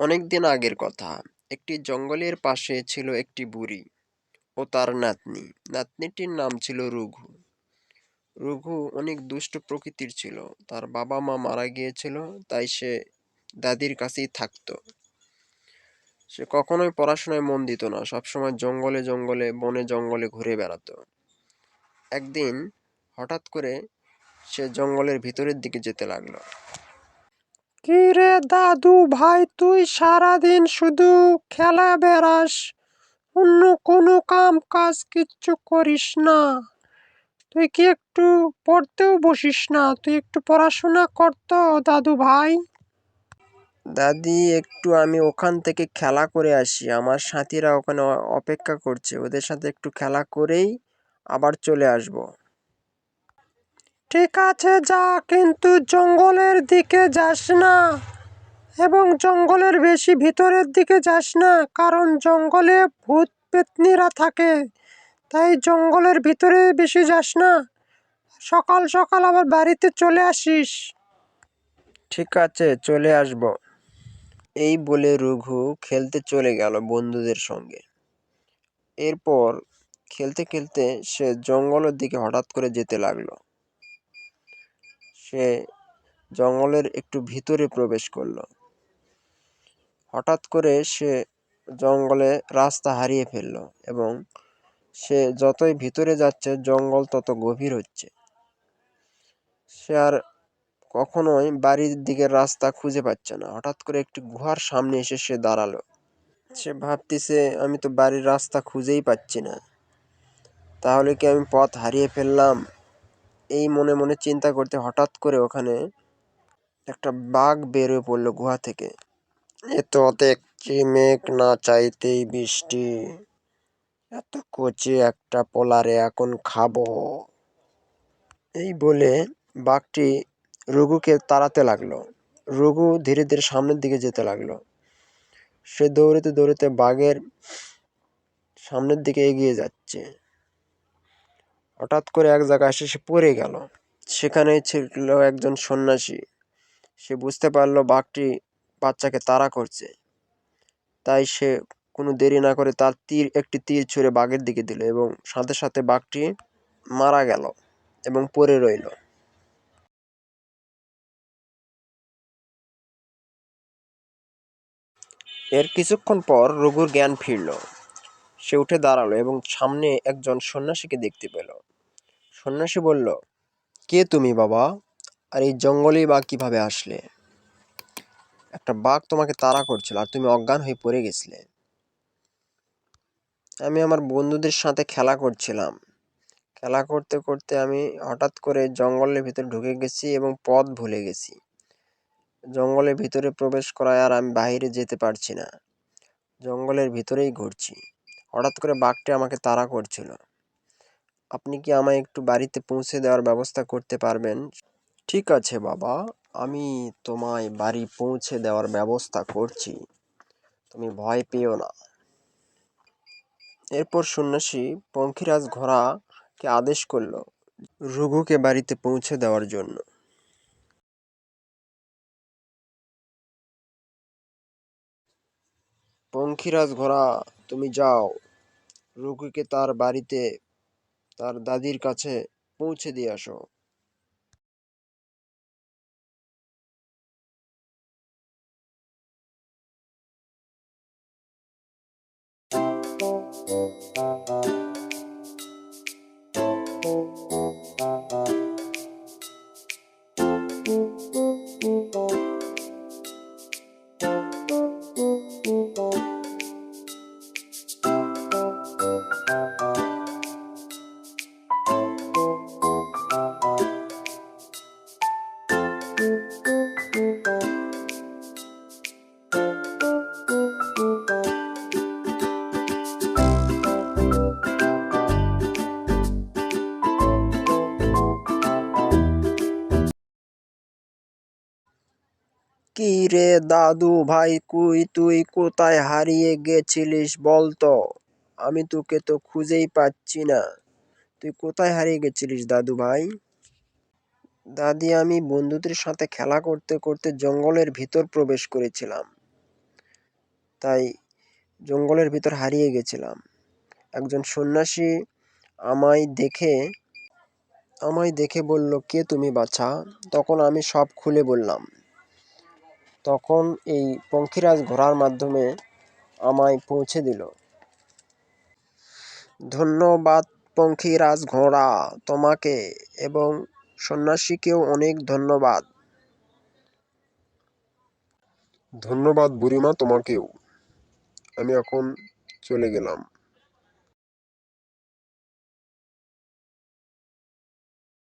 অনেকদিন আগের কথা। একটি জঙ্গলের পাশে ছিল একটি বুড়ি ও তার নাতনি। নাতনিটির নাম ছিল রঘু। রঘু অনেক দুষ্ট প্রকৃতির ছিল। তার বাবা মা মারা গিয়েছিল, তাই সে দাদির কাছেই থাকতো। সে কখনোই পড়াশোনায় মন দিত না, সবসময় জঙ্গলে জঙ্গলে, বনে জঙ্গলে ঘুরে বেড়াতো। একদিন হঠাৎ করে সে জঙ্গলের ভিতরের দিকে যেতে লাগল। কি রে দাদু ভাই, তুই সারাদিন শুধু খেলা বেড়াস, অন্য কোনো কাম কাজ কিচ্ছু করিস না। তুই কি একটু পড়তেও বসিস না? তুই একটু পড়াশোনা করতো দাদু ভাই। দাদি, একটু আমি ওখান থেকে খেলা করে আসি। আমার সাথীরা ওখানে অপেক্ষা করছে। ওদের সাথে একটু খেলা করেই আবার চলে আসব। ঠিক আছে, যা, কিন্তু জঙ্গলের দিকে যাস না। এবং জঙ্গলের বেশি ভিতরের দিকে যাস না, কারণ জঙ্গলে ভূত পেতনিরা থাকে। তাই জঙ্গলের ভিতরে বেশি যাস না। সকাল সকাল আবার বাড়িতে চলে আসিস। ঠিক আছে, চলে আসব। এই বলে রঘু খেলতে চলে গেল বন্ধুদের সঙ্গে। এরপর খেলতে খেলতে সে জঙ্গলের দিকে হঠাৎ করে যেতে লাগল। সে জঙ্গলের একটু ভিতরে প্রবেশ করল। হঠাৎ করে সে জঙ্গলে রাস্তা হারিয়ে ফেলল এবং সে যতই ভিতরে যাচ্ছে, জঙ্গল তত গভীর হচ্ছে। সে আর কখনোই বাড়ির দিকের রাস্তা খুঁজে পাচ্ছে না। হঠাৎ করে একটি গুহার সামনে এসে সে দাঁড়াল। সে ভাবতেছে, আমি তো বাড়ির রাস্তা খুঁজেই পাচ্ছি না। তাহলে কি আমি পথ হারিয়ে ফেললাম? এই মনে মনে চিন্তা করতে হঠাৎ করে ওখানে একটা বাঘ বেরোয় পড়ল গুহা থেকে। এত দেখছি মেঘ না চাইতেই বৃষ্টি। এত কচি একটা পোলারে এখন খাব। এই বলে বাঘটি রঘুকে তাড়াতে লাগল। রঘু ধীরে ধীরে সামনের দিকে যেতে লাগল। সে দৌড়াতে দৌড়াতে বাঘের সামনের দিকে এগিয়ে যাচ্ছে। হঠাৎ করে এক জায়গায় এসে সে পড়ে গেল। সেখানে ছিল একজন সন্ন্যাসী। সে বুঝতে পারল বাঘটি বাচ্চাকে তাড়া করছে। তাই সে কোনো দেরি না করে তার তীর, একটি তীর ছুঁড়ে বাঘের দিকে দিল এবং সাথে সাথে বাঘটি মারা গেল এবং পড়ে রইল। এর কিছুক্ষণ পর রঘুর জ্ঞান ফিরল। সে উঠে দাঁড়াল এবং সামনে একজন সন্ন্যাসীকে দেখতে পেল। সন্ন্যাসী বলল, কে তুমি বাবা? আর এই জঙ্গলেই বা কীভাবে আসলে? একটা বাঘ তোমাকে তাড়া করছিল, আর তুমি অজ্ঞান হয়ে পড়ে গেছিলে। আমি আমার বন্ধুদের সাথে খেলা করছিলাম। খেলা করতে করতে আমি হঠাৎ করে জঙ্গলের ভিতরে ঢুকে গেছি এবং পথ ভুলে গেছি। জঙ্গলের ভিতরে প্রবেশ করায় আর আমি বাইরে যেতে পারছি না। জঙ্গলের ভিতরেই ঘুরছি। হঠাৎ করে বাঘটি আমাকে তাড়া করছিল। আপনি কি আমায় একটু বাড়িতে পৌঁছে দেওয়ার ব্যবস্থা করতে পারবেন? ঠিক আছে বাবা, আমি তোমায় বাড়ি পৌঁছে দেওয়ার ব্যবস্থা করছি। তুমি ভয় পেও না। এরপর সন্ন্যাসী পঙ্খিরাজ ঘোড়াকে আদেশ করল রঘুকে বাড়িতে পৌঁছে দেওয়ার জন্য। পঙ্খিরাজ ঘোড়া, তুমি যাও। রঘুকে তার বাড়িতে তার দাদির কাছে পৌঁছে দিয়ে আসো। কি রে দাদু ভাই, কুই তুই কোথায় হারিয়ে গেছিলিস বলতো আমি তোকে তো খুঁজেই পাচ্ছি না। তুই কোথায় হারিয়ে গেছিলিস দাদু ভাই? দাদি, আমি বন্ধুদের সাথে খেলা করতে করতে জঙ্গলের ভিতর প্রবেশ করেছিলাম। তাই জঙ্গলের ভিতর হারিয়ে গেছিলাম। একজন সন্ন্যাসী আমায় দেখে আমায় দেখে বলল, কে তুমি বাছা? তখন আমি সব খুলে বললাম তখন এই পঙ্খিরাজ ঘোড়ার মাধ্যমে আমায় পৌঁছে দিল। ধন্যবাদ পঙ্খিরাজ ঘোড়া তোমাকে এবং সন্ন্যাসীকেও অনেক ধন্যবাদ। ধন্যবাদ বুড়িমা তোমাকেও। আমি এখন চলে গেলাম।